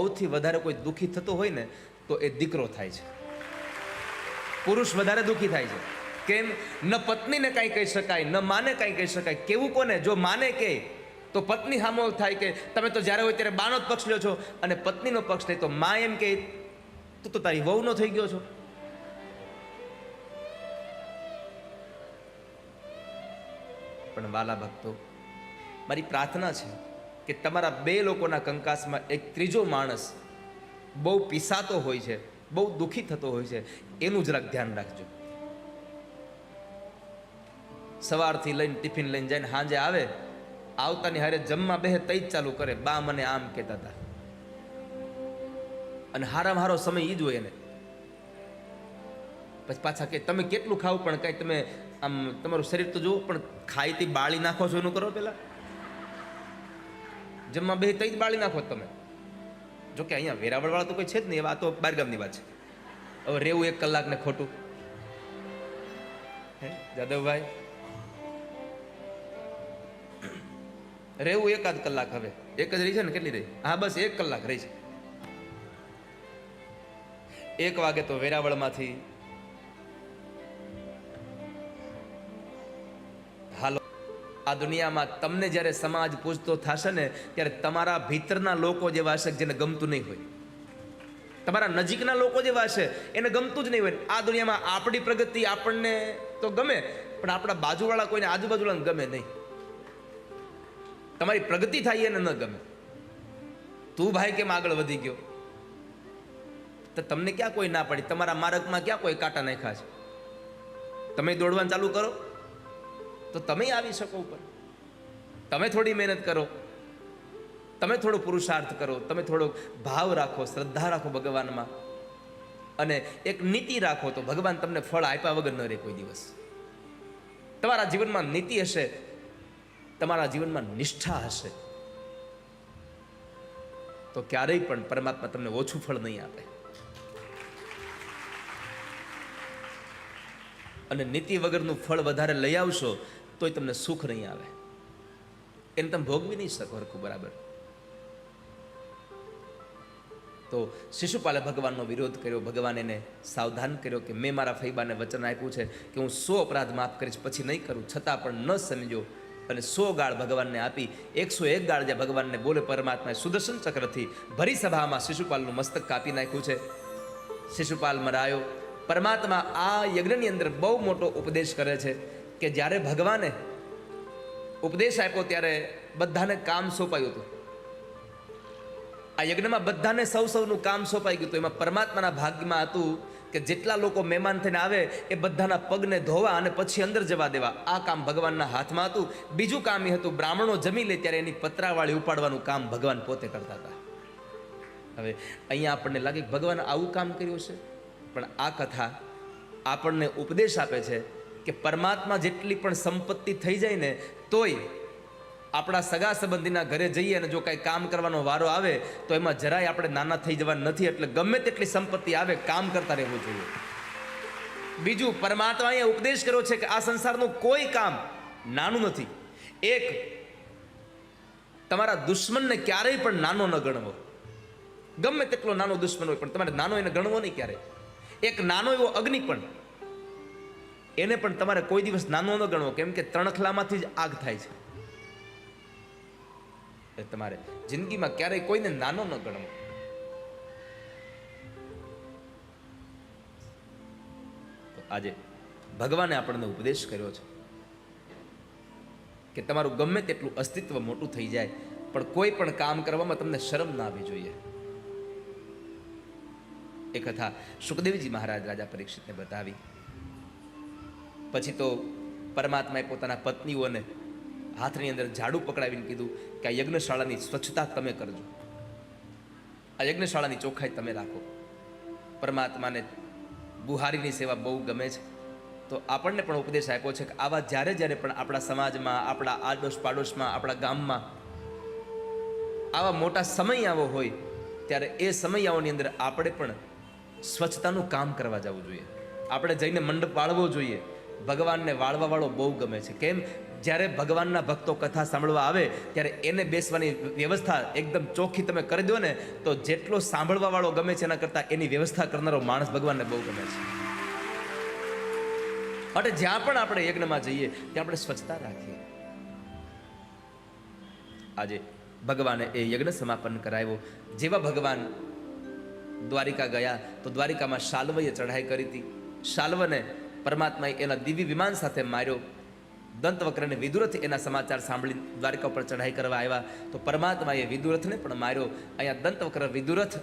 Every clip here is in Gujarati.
સૌથી વધારે કોઈ દુઃખી થતો હોય ને, તો એ દીકરો થાય છે. પુરુષ વધારે દુઃખી થાય છે. કેમ? ન પત્નીને કાંઈ કહી શકાય, ન માને કાંઈ કહી શકાય. કેવું કોને? જો માને કે, તો પત્ની સામો થાય કે, તમે તો જ્યારે હોય ત્યારે બાનો જ પક્ષ લ્યો છો. અને પત્નીનો પક્ષ થાય તો મા એમ કે તું તો તારી વહુનો થઈ ગયો છો. પણ વાલા ભક્તો, મારી પ્રાર્થના છે કે તમારા બે લોકોના કંકાસમાં એક ત્રીજો માણસ બહુ પીસાતો હોય છે, બહુ દુઃખી થતો હોય છે, એનું જરાક ધ્યાન રાખજો. સવારથી લઈને ટિફિન લઈને જઈને સાંજે આવે, આવતાની હારે જમવા બેહે તઈ જ ચાલુ કરે, બા મને આમ કહેતા હતા. અને હારામાં હારો સમય એ જ હોય એને. પછી પાછા કે તમે કેટલું ખાવ, પણ કાંઈ તમે આમ તમારું શરીર તો જુઓ, પણ ખાઈથી બાળી નાખો છો એનું કરો પેલા જમવા બે તઈ જ બાળી નાખો તમે. જો કે અહીંયા વેરાવળવાળા તો કોઈ છે જ નહીં, એવા આ તો બારગામની વાત છે. હવે રેવું એક કલાક ને ખોટું. હે, જાદવભાઈ? રેવું એકાદ કલાક હવે. એક જ રહી છે ને, કેટલી રહી? હા, બસ એક કલાક રહી છે. એક વાગે તો વેરાવળમાંથી આ દુનિયામાં તમને જ્યારે સમાજ પૂછતો થશે ને, ત્યારે તમારા ભીતરના લોકો જેવા હશે જેને ગમતું નહીં હોય. તમારા નજીકના લોકો જેવા હશે, એને ગમતું જ નહીં હોય. આ દુનિયામાં આપણી પ્રગતિ આપણને તો ગમે, પણ આપણા બાજુવાળા કોઈને આજુબાજુવાળાને ગમે નહીં. તમારી પ્રગતિ થાય એને ન ગમે. તું ભાઈ કેમ આગળ વધી ગયો? તો તમને ક્યાં કોઈ ના પડી? તમારા માર્ગમાં ક્યાં કોઈ કાંટા નાખ્યા છે? તમે દોડવાનું ચાલુ કરો? તો તમે આવી શકો ઉપર. તમે થોડી મહેનત કરો. તમે થોડો પુરુષાર્થ કરો. તમે થોડો ભાવ રાખો, શ્રદ્ધા રાખો ભગવાનમાં. અને એક નીતિ રાખો તો ભગવાન તમને ફળ આપ્યા વગર ન રહે કોઈ દિવસ. તમારા જીવનમાં નીતિ હશે, તમારા જીવનમાં નિષ્ઠા હશે. તો ક્યારેય પણ પરમાત્મા તમને ઓછું ફળ નહીં આપે. અને નીતિ વગરનું ફળ વધારે લઈ આવશો તોય તમને સુખ નહીં આવે. એને તમે ભોગવી નહીં શકો હરખું, બરાબર? તો શિશુપાલે ભગવાનનો વિરોધ કર્યો, ભગવાન એને સાવધાન કર્યો કે મેં મારા ફૈબાને વચન આપ્યું છે કે હું સો અપરાધ માફ કરીશ, પછી નહીં કરું, છતાં પણ ન સમજો. અને સો ગાળ ભગવાનને આપી, એકસો એક ગાળ જે ભગવાનને બોલે પરમાત્માએ સુદર્શન ચક્રથી ભરી સભામાં શિશુપાલનું મસ્તક કાપી નાખ્યું છે. શિશુપાલ મરાયો, પરમાત્મા આ યજ્ઞની અંદર બહુ મોટો ઉપદેશ કરે છે. કે જ્યારે ભગવાને ઉપદેશ આપ્યો ત્યારે બધાને કામ સોંપાયું હતું. આ યજ્ઞમાં બધાને સૌ સૌનું કામ સોંપાઈ ગયું હતું. એમાં પરમાત્માના ભાગ્યમાં હતું કે જેટલા લોકો મહેમાન થઈને આવે એ બધાના પગને ધોવા અને પછી અંદર જવા દેવા. આ કામ ભગવાનના હાથમાં હતું. બીજું કામ એ હતું, બ્રાહ્મણો જમી લે ત્યારે એની પતરાવાળી ઉપાડવાનું કામ ભગવાન પોતે કરતા હતા. હવે અહીંયા આપણને લાગે ભગવાન આવું કામ કર્યું છે? પણ આ કથા આપણને ઉપદેશ આપે છે કે પરમાત્મા જેટલી પણ સંપત્તિ થઈ જાય ને, તોય આપણા સગા સંબંધીના ઘરે જઈએ અને જો કાંઈ કામ કરવાનો વારો આવે, તો એમાં જરાય આપણે નાના થઈ જવા નથી. એટલે ગમે તેટલી સંપત્તિ આવે, કામ કરતા રહેવું જોઈએ. બીજું પરમાત્માએ ઉપદેશ કર્યો છે કે આ સંસારનું કોઈ કામ નાનું નથી. એક, તમારા દુશ્મનને ક્યારેય પણ નાનો ન ગણવો. ગમે તેટલો નાનો દુશ્મન હોય, પણ તમારે નાનો એને ગણવો નહીં ક્યારે એક નાનો એવો અગ્નિ પણ એને પણ તમારે કોઈ દિવસ નાનો ન ગણવો, કેમ કે તણખલામાંથી જ આગ થાય છે. તમારે જિંદગીમાં ક્યારેય કોઈને નાનો ન ગણવો. આજે ભગવાને આપણને ઉપદેશ કર્યો છે કે તમારું ગમે તેટલું અસ્તિત્વ મોટું થઈ જાય, પણ કોઈ પણ કામ કરવામાં તમને શરમ ના આવવી જોઈએ. એ કથા સુખદેવજી મહારાજ રાજા પરીક્ષિતને બતાવી. પછી તો પરમાત્માએ પોતાના પત્નીઓને હાથની અંદર ઝાડુ પકડાવીને કીધું કે આ યજ્ઞશાળાની સ્વચ્છતા તમે કરજો. આ યજ્ઞશાળાની ચોખ્ખાઈ તમે રાખો. પરમાત્માને બુહારીની સેવા બહુ ગમે છે. તો આપણને પણ ઉપદેશ આપ્યો છે કે આવા જ્યારે જ્યારે પણ આપણા સમાજમાં, આપણા આડોશ પાડોશમાં આપણા ગામમાં આવા મોટા સમય આવો હોય, ત્યારે એ સમયાઓની અંદર આપણે પણ સ્વચ્છતાનું કામ કરવા જવું જોઈએ. આપણે જઈને મંડપ પાળવો જોઈએ. ભગવાનને વાળવાવાળો બહુ ગમે છે. કેમ? જ્યારે ભગવાનના ભક્તો કથા સાંભળવા આવે, ત્યારે એને બેસવાની વ્યવસ્થા એકદમ ચોખ્ખી તમે કરી દો ને, તો જેટલો સાંભળવાવાળો ગમે છે એના કરતાં એની વ્યવસ્થા કરનારો માણસ ભગવાનને બહુ ગમે છે. માટે જ્યાં પણ આપણે યજ્ઞમાં જઈએ, ત્યાં આપણે સ્વચ્છતા રાખીએ. આજે ભગવાને એ યજ્ઞ સમાપન કરાવ્યો. જેવા ભગવાન દ્વારિકા ગયા, તો દ્વારિકામાં શાલ્વએ ચઢાઈ કરી હતી. શાલ્વને પરમાત્માએ એના દિવ્ય વિમાન સાથે માર્યો. દંતવક્રને વિદુરથ એના સમાચાર સાંભળી દ્વારકા ઉપર ચઢાઈ કરવા આવ્યા તો પરમાત્માએ વિદુરથને પણ માર્યો. અહીંયા દંતવક્ર વિદુરથ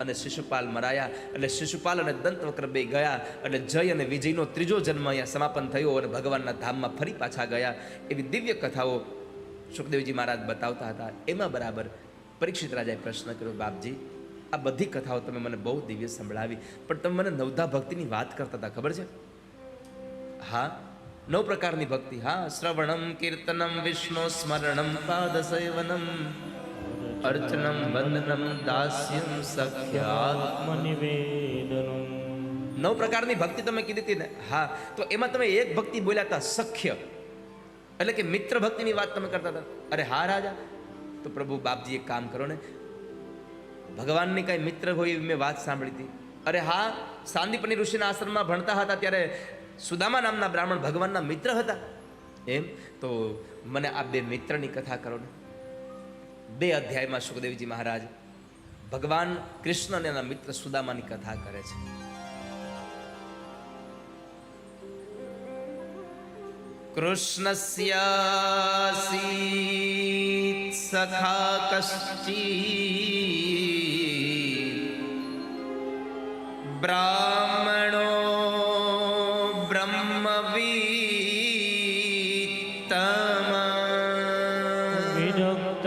અને શિશુપાલ મરાયા. એટલે શિશુપાલ અને દંતવક્ર બે ગયા. એટલે જય અને વિજયનો ત્રીજો જન્મ અહીંયા સમાપન થયો અને ભગવાનના ધામમાં ફરી પાછા ગયા. એવી દિવ્ય કથાઓ સુખદેવજી મહારાજ બતાવતા હતા. એમાં બરાબર પરીક્ષિત રાજાએ પ્રશ્ન કર્યો, બાપજી, આ બધી કથાઓ તમે મને બહુ દિવ્ય સંભળાવી. પણ તમે મને નવધા ભક્તિની વાત કરતા હતા, ખબર છે? હા? નવ પ્રકારની ભક્તિ. હા, શ્રવણમ, કીર્તનમ, વિષ્ણુ સ્મરણમ પાદ સેવનમ અર્ચનમ, વંદનમ, દાસ્યમ, સખ્યાત્મનિવેદનમ. નવ પ્રકારની ભક્તિ તમે કીધી હતી ને? હા. તો એમાં તમે એક ભક્તિ બોલ્યા હતા, સખ્ય. એટલે કે મિત્ર ભક્તિની વાત તમે કરતા હતા. અરે હા, રાજા. તો પ્રભુ, બાપજી, એક કામ કરો ને. ભગવાનની કઈ મિત્ર હોય મેં વાત સાંભળી હતી. અરે હા, સાંદીપની ઋષિના આશ્રમમાં ભણતા હતા ત્યારે સુદામા નામના બ્રાહ્મણ ભગવાનના મિત્ર હતા. એમ? તો મને આ બે મિત્રની કથા કરો ને. બે અધ્યાયમાં સુખદેવજી મહારાજ ભગવાન કૃષ્ણ અને એના મિત્ર સુદામાની કથા કરે છે. કૃષ્ણસ્યાસીત સખા કશ્ચિત બ્રાહ્મણો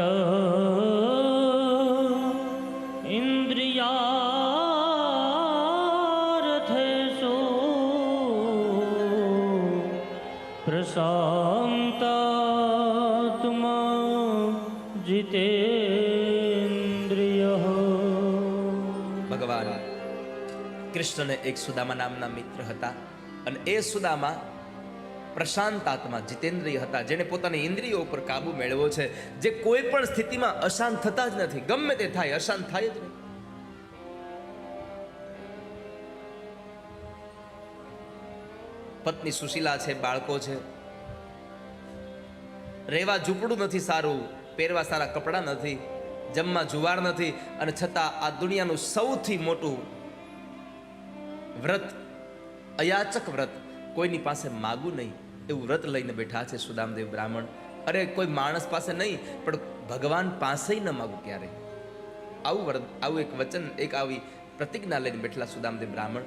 વિરક્ત ઇન્દ્રિયાર્થેષુ પ્રશાંતાત્મા જીતેન્દ્રિય ભગવાન કૃષ્ણને એક સુદામા નામના મિત્ર હતા અને એ સુદામા પ્રશાંત આત્મા જીતેન્દ્રિય હતા, જેણે પોતાની ઇન્દ્રિયો ઉપર કાબુ મેળવ્યો છે. જે કોઈ પણ સ્થિતિમાં અશાંત થતા જ નથી. ગમે તે થાય, અશાંત થાય જ નહીં. પત્ની સુશીલા છે, બાળકો છે. રહેવા ઝૂંપડું નથી સારું, પહેરવા સારા કપડાં નથી, જમવા જુવાર નથી, અને છતાં આ દુનિયાનું સૌથી મોટું વ્રત, અયાચક વ્રત કોઈની પાસે માગું નહીં. એવું વ્રત લઈને બેઠા છે સુદામદેવ બ્રાહ્મણ. અરે, કોઈ માણસ પાસે નહીં, પણ ભગવાન પાસે ન માગું ક્યારે? આવું વ્રત, આવું એક વચન, એક આવી પ્રતિજ્ઞા લઈને બેઠેલા સુદામદેવ બ્રાહ્મણ.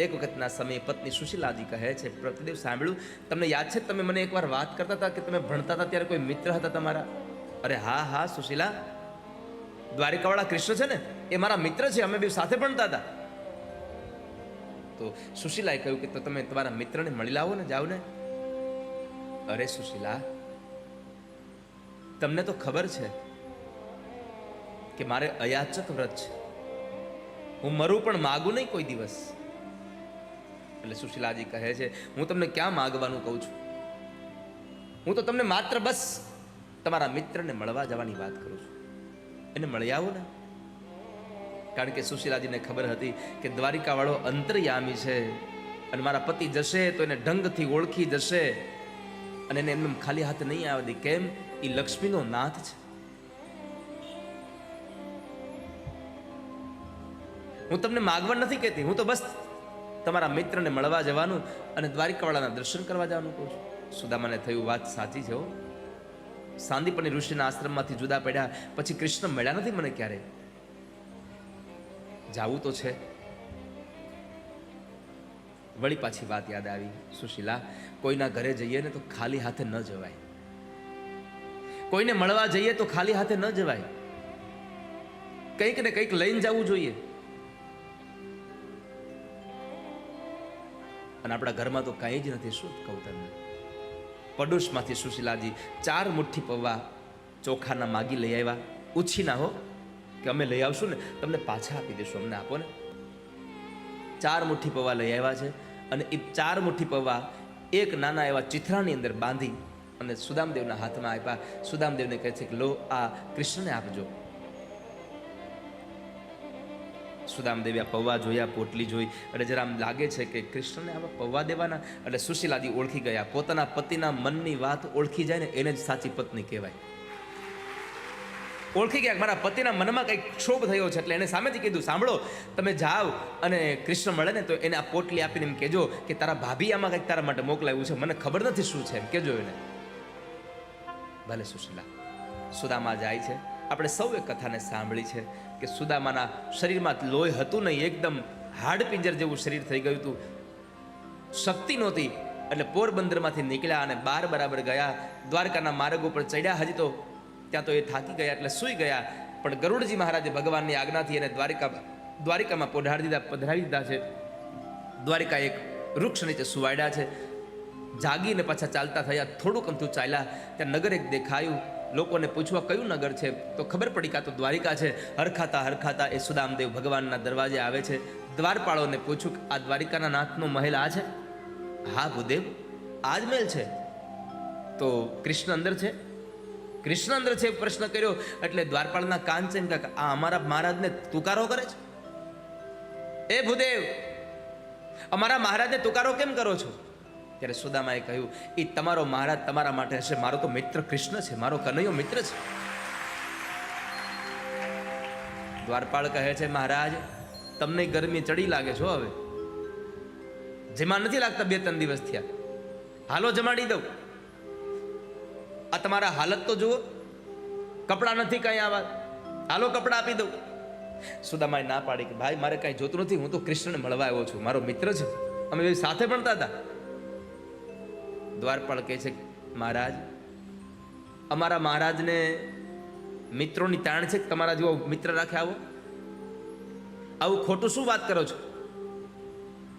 એક વખતના સમયે પત્ની સુશીલાજી કહે છે, પ્રતિદેવ, સાંભળ્યું? તમને યાદ છે તમે મને એકવાર વાત કરતા હતા કે તમે ભણતા હતા ત્યારે કોઈ મિત્ર હતા તમારા? અરે, હા હા, સુશીલા. દ્વારિકાવાળા કૃષ્ણ છે ને, એ મારા મિત્ર છે, અમે બે સાથે ભણતા હતા. તો સુશીલાએ કહ્યું કે, તો તમે તમારા મિત્રને મળી લાવો ને, જાઓ ને. અરે સુશીલા, તમને તો ખબર છે કે મારે અયાચક વ્રત છે. હું મરું પણ માગું નહીં કોઈ દિવસ. એટલે સુશીલાજી કહે છે, હું તમને ક્યાં માગવાનું કહું છું? હું તો તમને માત્ર બસ તમારા મિત્રને મળવા જવાની વાત કરું છું. એને મળી આવો ને. કારણ કે સુશીલાજીને ખબર હતી કે દ્વારિકાવાળો અંતર્યામી છે અને મારા પતિ જશે તો એને ઢંગથી ઓળખી જશે. અને એને એમને ખાલી હાથ નહીં આવે દે કેમ? એ લક્ષ્મીનો નાથ છે. હું તમને માગવા નથી કહેતી. હું તો બસ તમારા મિત્રને મળવા જવાનું અને દ્વારિકાવાળાના દર્શન કરવા જવાનું કહું છું. સુદામાને થયું વાત સાચી છે હો. સાંદીપની ઋષિના આશ્રમમાંથી જુદા પડ્યા. પછી કૃષ્ણ મળ્યા નથી મને ક્યારે જાવું તો છે. વળી પાછી વાત યાદ આવી. સુશીલા, કોઈના ઘરે જઈએ ને તો ખાલી હાથે ન જવાય. કોઈને મળવા જઈએ તો ખાલી હાથે ન જવાય. કંઈક ને કંઈક લઈને જવું જોઈએ. અને આપણા ઘરમાં તો કાંઈ જ નથી, શું કહું તમને? પડોશમાંથી સુશીલાજી ચાર મુઠ્ઠી પૌવા ચોખાના માગી લઈ આવ્યા. ઉછી ના હો, કે અમે લઈ આવશું ને, તમને પાછા આપી દઈશું અમને આપો ને. ચાર મુઠ્ઠી પૌવા લઈ આવ્યા છે. અને એ ચાર મુઠ્ઠી પૌવા એક નાના એવા ચિથરાની અંદર બાંધી અને સુદામદેવના હાથમાં આપ્યા. સુદામદેવને કહે છે કે, લો, આ કૃષ્ણને આપજો. સુદામદેવે આ પૌવા જોયા પોટલી જોઈ, એટલે જરા લાગે છે કે કૃષ્ણને આવા પૌવા દેવાના, એટલે સુશીલાદી ઓળખી ગયા. પોતાના પતિના મનની વાત ઓળખી જાય ને એને જ સાચી પત્ની કહેવાય. ઓળખી ગયા મારા પતિના મનમાં કંઈક ક્ષોભ થયો છે એટલે એને સામેથી કીધું, સાંભળો, તમે જાઓ અને કૃષ્ણ મળે ને તો એને આ પોટલી આપીને એમ કહેજો કે તારા ભાભી આમાં કંઈક તારા માટે મોકલાવ્યું છે. મને ખબર નથી શું છે. એમ કહેજો એને. ભલે સુશીલા, સુદામા જાય છે. આપણે સૌએ કથાને સાંભળી છે કે સુદામાના શરીરમાં લોહી હતું નહીં, એકદમ હાડપિંજર જેવું શરીર થઈ ગયું હતું. શક્તિ નહોતી, એટલે પોરબંદરમાંથી નીકળ્યા અને બાર બરાબર ગયા. દ્વારકાના માર્ગ ઉપર ચડ્યા. હજી તો ત્યાં તો એ થાકી ગયા એટલે સૂઈ ગયા. પણ ગરુડજી મહારાજે ભગવાનની આજ્ઞાથી એને દ્વારિકા દ્વારિકામાં પોઢાડી દીધા, પધરાવી દીધા છે. દ્વારિકા એક વૃક્ષ નીચે સુવાડ્યા છે. જાગીને પાછા ચાલતા થયા, થોડુંક અમથું ચાલ્યા. ત્યાં નગર એક દેખાયું. લોકોને પૂછવા કયું નગર છે? તો ખબર પડી કાં તો દ્વારિકા છે. હરખાતા હરખાતા એ સુદામદેવ ભગવાનના દરવાજે આવે છે. દ્વારપાળોને પૂછ્યું આ દ્વારિકાના નાથનો મહેલ આ છે? હા ભૂદેવ આ જ મહેલ છે. તો કૃષ્ણ અંદર છે? કૃષ્ણ અંદર છે પ્રશ્ન કર્યો, એટલે દ્વારપાળના કાન કાક, આ અમારા મહારાજને તુકારો કરે છે? એ ભૂદેવ, અમારા મહારાજને તુકારો કેમ કરો છો? ત્યારે સુદામાએ કહ્યું, એ તમારો મહારાજ તમારા માટે હશે. મારો તો મિત્ર કૃષ્ણ છે. મારો કનૈયો મિત્ર છે. દ્વારપાળ કહે છે, મહારાજ, તમને ગરમી ચડી લાગે છો હવે. જેમાં નથી લાગતા બે ત્રણ દિવસ થયા. હાલો જમાડી દઉં. આ તમારા હાલત તો જુઓ. કપડાં નથી કંઈ આવા. હાલો કપડાં આપી દઉં. સુદામાએ ના પાડી કે ભાઈ, મારે કાંઈ જોતું નથી. હું તો કૃષ્ણને મળવા આવ્યો છું. મારો મિત્ર છે. અમે સાથે ભણતા હતા. દ્વારપાળ કહે છે, મહારાજ, અમારા મહારાજને મિત્રોની તાણ છે કે તમારા જેવો મિત્ર રાખે આવો? આવું ખોટું શું વાત કરો છો?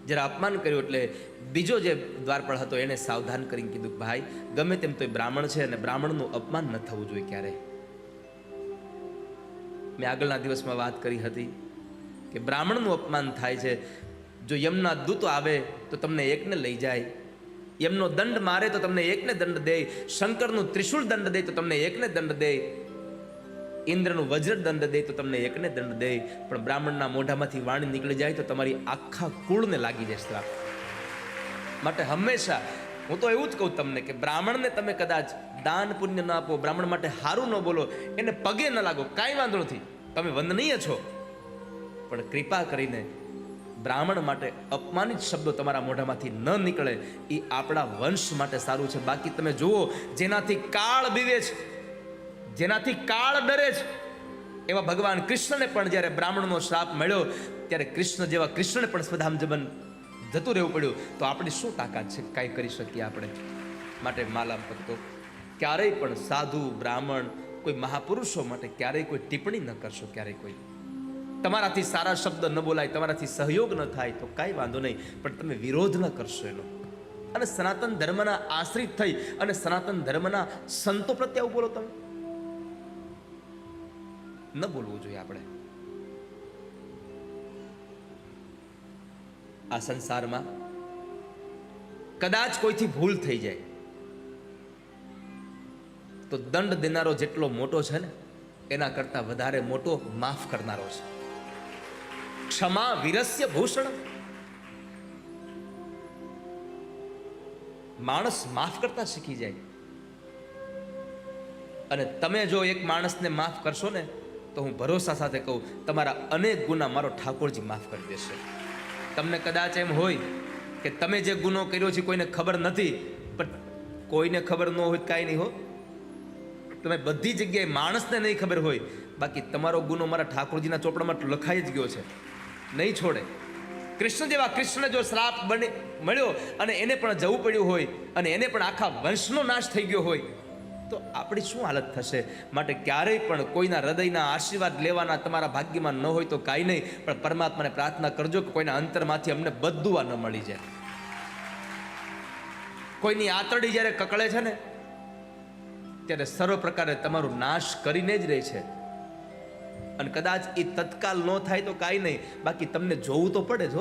જરા અપમાન કર્યું એટલે બીજો જે દ્વારપાળ હતો એને સાવધાન કરીને કીધું ભાઈ, ગમે તેમ તો એ બ્રાહ્મણ છે અને બ્રાહ્મણનું અપમાન ન થવું જોઈએ ક્યારે. મેં આગળના દિવસમાં વાત કરી હતી કે બ્રાહ્મણનું અપમાન થાય છે. જો યમના દૂત આવે તો તમને એકને લઈ જાય. યમનો દંડ મારે તો તમને એકને દંડ દે. શંકરનું ત્રિશુલ દંડ દે તો તમને એકને દંડ દે. ઇન્દ્રનું વજ્ર દંડ દે તો તમને એકને દંડ દે. પણ બ્રાહ્મણના મોઢામાંથી વાણી નીકળી જાય તો તમારી આખા કુળને લાગી શ્રાપ. માટે હંમેશા હું તો એવું જ કહું તમને કે બ્રાહ્મણને તમે કદાચ દાન પુણ્ય ન આપો, બ્રાહ્મણ માટે સારું ન બોલો, એને પગે ન લાગો, કાંઈ વાંધો નથી. તમે વંદનીય છો. પણ કૃપા કરીને બ્રાહ્મણ માટે અપમાનિત શબ્દો તમારા મોઢામાંથી ન નીકળે. એ આપણા વંશ માટે સારું છે. બાકી તમે જુઓ, જેનાથી કાળ બીવે છે. જેનાથી કાળ ડરે છે. એવા ભગવાન કૃષ્ણને પણ જ્યારે બ્રાહ્મણનો શ્રાપ મળ્યો, ત્યારે કૃષ્ણ જેવા કૃષ્ણને પણ સ્વધામ જમન જતું રહેવું પડ્યું. તો આપણી શું તાકાત છે? કાંઈ કરી શકીએ આપણે? માટે માલા ભક્તો, ક્યારેય પણ સાધુ, બ્રાહ્મણ, કોઈ મહાપુરુષો માટે ક્યારેય કોઈ ટિપ્પણી ન કરશો ક્યારેય કોઈ. તમારાથી સારા શબ્દ ન બોલાય, તમારાથી સહયોગ ન થાય, તો કાંઈ વાંધો નહીં. પણ તમે વિરોધ ન કરશો એનો. અને સનાતન ધર્મના આશ્રિત થઈ અને સનાતન ધર્મના સંતો પ્રત્યે આવું બોલો તમે. ન બોલવું જોઈએ આપણે. આ સંસારમાં કદાચ કોઈથી ભૂલ થઈ જાય, તો દંડ દેનારો જેટલો મોટો છે ને, એના કરતા વધારે મોટો માફ કરનારો છે. ક્ષમા વિરસ્ય ભૂષણ. માણસ માફ કરતા શીખી જાય. અને તમે જો એક માણસને માફ કરશો ને તો હું ભરોસા સાથે કહું, તમારા અનેક ગુના મારો ઠાકોરજી માફ કરી દેશે. તમને કદાચ એમ હોય કે તમે જે ગુનો કર્યો છે કોઈને ખબર નથી, પણ કોઈને ખબર ન હોય કાંઈ નહીં હો. તમે બધી જગ્યાએ માણસને નહીં ખબર હોય, બાકી તમારો ગુનો મારા ઠાકોરજીના ચોપડામાં લખાઈ જ ગયો છે. નહીં છોડે. કૃષ્ણ જેવા કૃષ્ણ જો શ્રાપ બને મળ્યો અને એને પણ જવું પડ્યું હોય અને એને પણ આખા વંશનો નાશ થઈ ગયો હોય તો આપણી શું હાલત થશે? માટે ક્યારેય પણ કોઈના હૃદયના આશીર્વાદ લેવાના તમારા ભાગ્યમાં ન હોય તો કાંઈ નહીં, પણ પરમાત્માને પ્રાર્થના કરજો કે કોઈના અંતરમાંથી અમને બધું આ ન મળી જાય. કોઈની આતરડી જ્યારે કકળે છે ને, ત્યારે સર્વ પ્રકારે તમારું નાશ કરીને જ રહે છે. અને કદાચ એ તત્કાલ ન થાય તો કાંઈ નહીં. બાકી તમને જોવું તો પડે જ